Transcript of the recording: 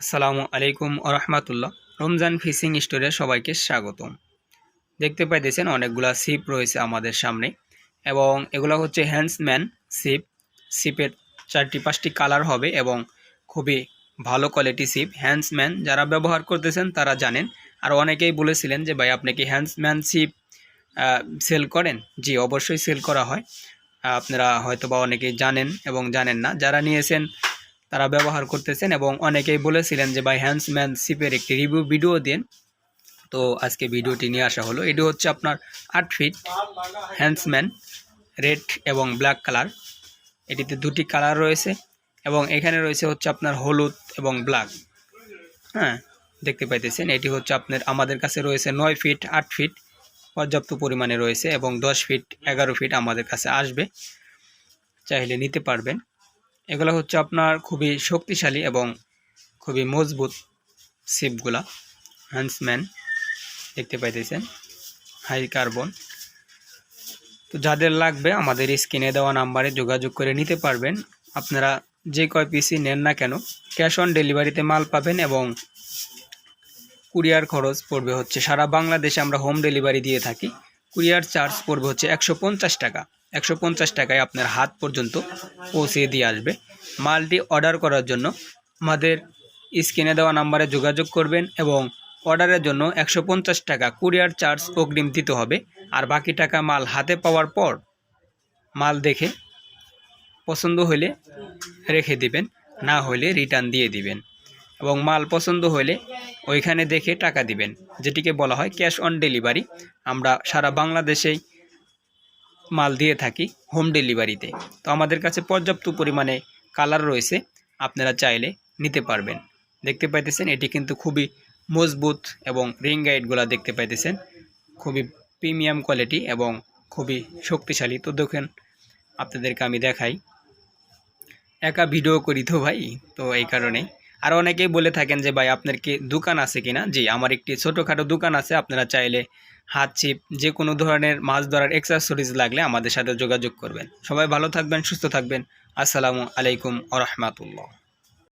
আসসালামু আলাইকুম রহমাতুল্লাহ। রমজান ফিশিং স্টোরে সবাইকে স্বাগতম। দেখতে পাইতেছেন অনেকগুলা সিপ রয়েছে আমাদের সামনে এবং এগুলো হচ্ছে হ্যান্ডসম্যান সিপ সিপের চারটি পাঁচটি কালার হবে এবং খুবই ভালো কোয়ালিটি সিপ হ্যান্ডসম্যান যারা ব্যবহার করতেছেন তারা জানেন। আর অনেকেই বলেছিলেন যে, ভাই, আপনি কি হ্যান্ডসম্যান সিপ সেল করেন? জি, অবশ্যই সেল করা হয়। আপনারা হয়তো বা অনেকেই জানেন এবং জানেন না। যারা নিয়েছেন তারা ব্যবহার করতেছেন এবং অনেকেই বলেছিলেন যে, ভাই হ্যান্ডসম্যান সিপের একটি রিভিউ ভিডিও দিন। তো আজকে ভিডিওটি নিয়ে আসা হলো। এটি হচ্ছে আপনার আট ফিট হ্যান্ডসম্যান রেড এবং ব্ল্যাক কালার এটিতে দুটি কালার রয়েছে এবং এখানে রয়েছে হচ্ছে আপনার হলুদ এবং ব্ল্যাক হ্যাঁ দেখতে পাইতেছেন, এটি হচ্ছে আপনার, আমাদের কাছে রয়েছে নয় ফিট আট ফিট পর্যাপ্ত পরিমাণে রয়েছে এবং দশ ফিট এগারো ফিট আমাদের কাছে আসবে। চাইলে নিতে পারবেন। এগুলো হচ্ছে আপনার খুবই শক্তিশালী এবং খুবই মজবুত সিপগুলা হ্যান্ডসম্যান দেখতে পাইতেছেন। হাই কার্বন তো যাদের লাগবে আমাদের স্ক্রিনে দেওয়া নাম্বারে যোগাযোগ করে নিতে পারবেন। আপনারা যে কয় পিসি নেন না কেন ক্যাশ অন ডেলিভারিতে মাল পাবেন এবং কুরিয়ার খরচ পড়বে হচ্ছে সারা বাংলাদেশে আমরা হোম ডেলিভারি দিয়ে থাকি। কুরিয়ার চার্জ পড়বে হচ্ছে একশো পঞ্চাশ টাকা। একশো পঞ্চাশ টাকায় আপনার হাত পর্যন্ত পৌঁছে দিয়ে আসবে। মালটি অর্ডার করার জন্য আমাদের স্ক্রিনে দেওয়া নাম্বারে যোগাযোগ করবেন এবং অর্ডারের জন্য একশো পঞ্চাশ টাকা কুরিয়ার চার্জ অগ্রিম দিতে হবে। আর বাকি টাকা মাল হাতে পাওয়ার পর মাল দেখে পছন্দ হলে রেখে দিবেন, না হলে রিটার্ন দিয়ে দিবেন। এবং মাল পছন্দ হলে ওইখানে দেখে টাকা দিবেন, যেটিকে বলা হয় ক্যাশ অন ডেলিভারি আমরা সারা বাংলাদেশেই মাল দিয়ে থাকি হোম ডেলিভারিতে তো। আমাদের কাছে পর্যাপ্ত পরিমাণে কালার রয়েছে, আপনারা চাইলে নিতে পারবেন। দেখতে পাইতেছেন, এটি কিন্তু খুবই মজবুত এবং রিং গাইডগুলো দেখতে পাইতেছেন। খুবই প্রিমিয়াম কোয়ালিটি এবং খুবই শক্তিশালী। তো দেখেন, আপনাদেরকে আমি দেখাই। একা ভিডিও করি তো ভাই, তো এই কারণে আর অনেকেই বলে থাকেন যে, ভাই, আপনার কি দোকান আছে কিনা? জি, আমার একটি ছোটোখাটো দোকান আছে। আপনারা চাইলে হাত ছিপ, যে কোনো ধরনের মাছ ধরার এক্সারসরিজ লাগলে আমাদের সাথে যোগাযোগ করবেন। সবাই ভালো থাকবেন, সুস্থ থাকবেন। আসসালামু আলাইকুম আ রহমাতুল্লাহ।